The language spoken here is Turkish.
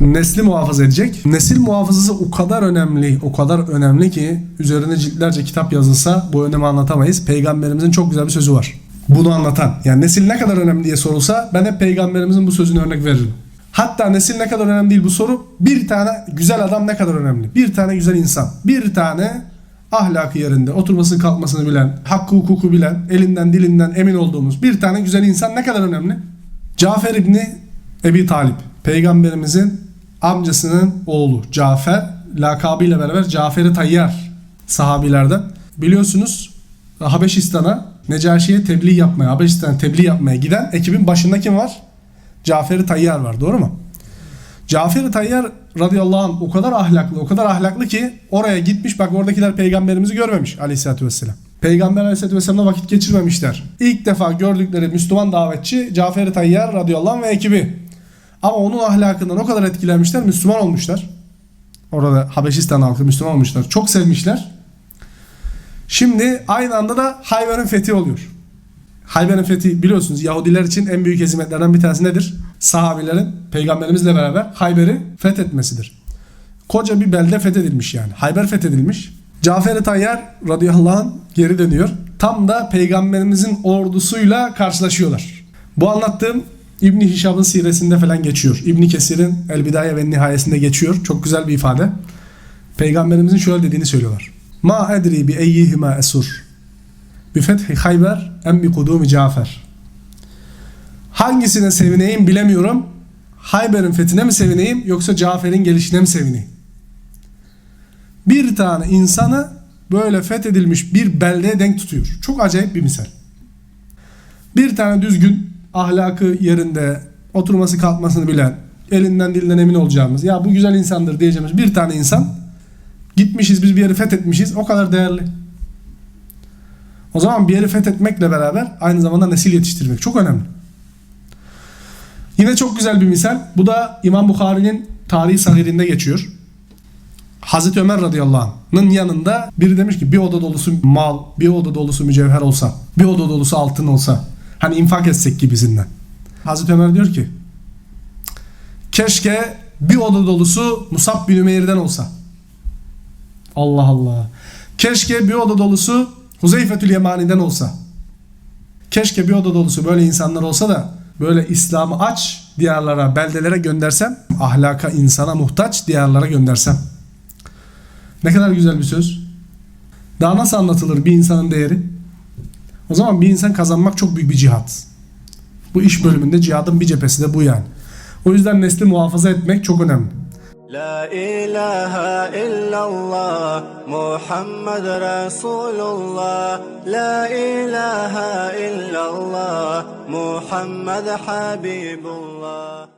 Nesli muhafaza edecek. Nesil muhafazası o kadar önemli, o kadar önemli ki üzerine ciltlerce kitap yazılsa bu önemi anlatamayız. Peygamberimizin çok güzel bir sözü var. Bunu anlatan. Yani nesil ne kadar önemli diye sorulsa ben hep peygamberimizin bu sözünü örnek veririm. Hatta nesil ne kadar önemli değil bu soru. Bir tane güzel adam ne kadar önemli? Bir tane güzel insan. Bir tane ahlakı yerinde, oturmasını kalkmasını bilen, hakkı hukuku bilen, elinden dilinden emin olduğumuz bir tane güzel insan ne kadar önemli? Cafer İbni Ebi Talip. Peygamberimizin amcasının oğlu Cafer. Lakabıyla beraber Cafer-i Tayyar sahabilerden. Biliyorsunuz Habeşistan'a Necaşi'ye tebliğ yapmaya, Habeşistan'a tebliğ yapmaya giden ekibin başında kim var? Cafer-i Tayyar var. Doğru mu? Cafer-i Tayyar radıyallahu anh o kadar ahlaklı, o kadar ahlaklı ki oraya gitmiş. Bak oradakiler peygamberimizi görmemiş aleyhissalatü vesselam. Peygamber aleyhissalatü vesselam'la vakit geçirmemişler. İlk defa gördükleri Müslüman davetçi Cafer-i Tayyar radıyallahu anh ve ekibi. Ama onun ahlakından o kadar etkilenmişler, Müslüman olmuşlar. Orada Habeşistan halkı Müslüman olmuşlar. Çok sevmişler. Şimdi aynı anda da Hayber'in fethi oluyor. Hayber'in fethi biliyorsunuz Yahudiler için en büyük hizmetlerden bir tanesi nedir? Sahabilerin peygamberimizle beraber Hayber'i fethetmesidir. Koca bir belde fethedilmiş yani. Hayber fethedilmiş. Cafer-i Tayyar radıyallahu anh geri dönüyor. Tam da peygamberimizin ordusuyla karşılaşıyorlar. Bu anlattığım İbni Hişam'ın siresinde falan geçiyor. İbni Kesir'in El Bidaye ve Nihayesinde geçiyor. Çok güzel bir ifade. Peygamberimizin şöyle dediğini söylüyorlar. Ma edri bi eyyihima esur. Bi fethi Hayber em bi kudumi Cafer. Hangisine sevineyim bilemiyorum. Hayber'in fethine mi sevineyim yoksa Cafer'in gelişine mi sevineyim? Bir tane insanı böyle fethedilmiş bir beldeye denk tutuyor. Çok acayip bir misal. Bir tane düzgün, ahlakı yerinde, oturması kalkmasını bilen, elinden dilinden emin olacağımız, ya bu güzel insandır diyeceğimiz bir tane insan gitmişiz biz bir yeri fethetmişiz o kadar değerli. O zaman bir yeri fethetmekle beraber aynı zamanda nesil yetiştirmek çok önemli. Yine çok güzel bir misal. Bu da İmam Bukhari'nin tarihi sahirinde geçiyor. Hazreti Ömer radıyallahu anh'ın yanında biri demiş ki bir oda dolusu mal, bir oda dolusu mücevher olsa, bir oda dolusu altın olsa hani infak etsek gibisinden. Hazreti Ömer diyor ki keşke bir oda dolusu Musab bin Ümeyr'den olsa. Allah Allah. Keşke bir oda dolusu Huzeyfetül Yemani'den olsa. Keşke bir oda dolusu böyle insanlar olsa da böyle İslam'ı aç diyarlara, beldelere göndersem, ahlaka, insana muhtaç diyarlara göndersem. Ne kadar güzel bir söz. Daha nasıl anlatılır bir insanın değeri? O zaman bir insan kazanmak çok büyük bir cihat. Bu iş bölümünde cihadın bir cephesi de bu yani. O yüzden nesli muhafaza etmek çok önemli. La ilahe illallah Muhammed Resulullah La ilahe illallah Muhammed Habibullah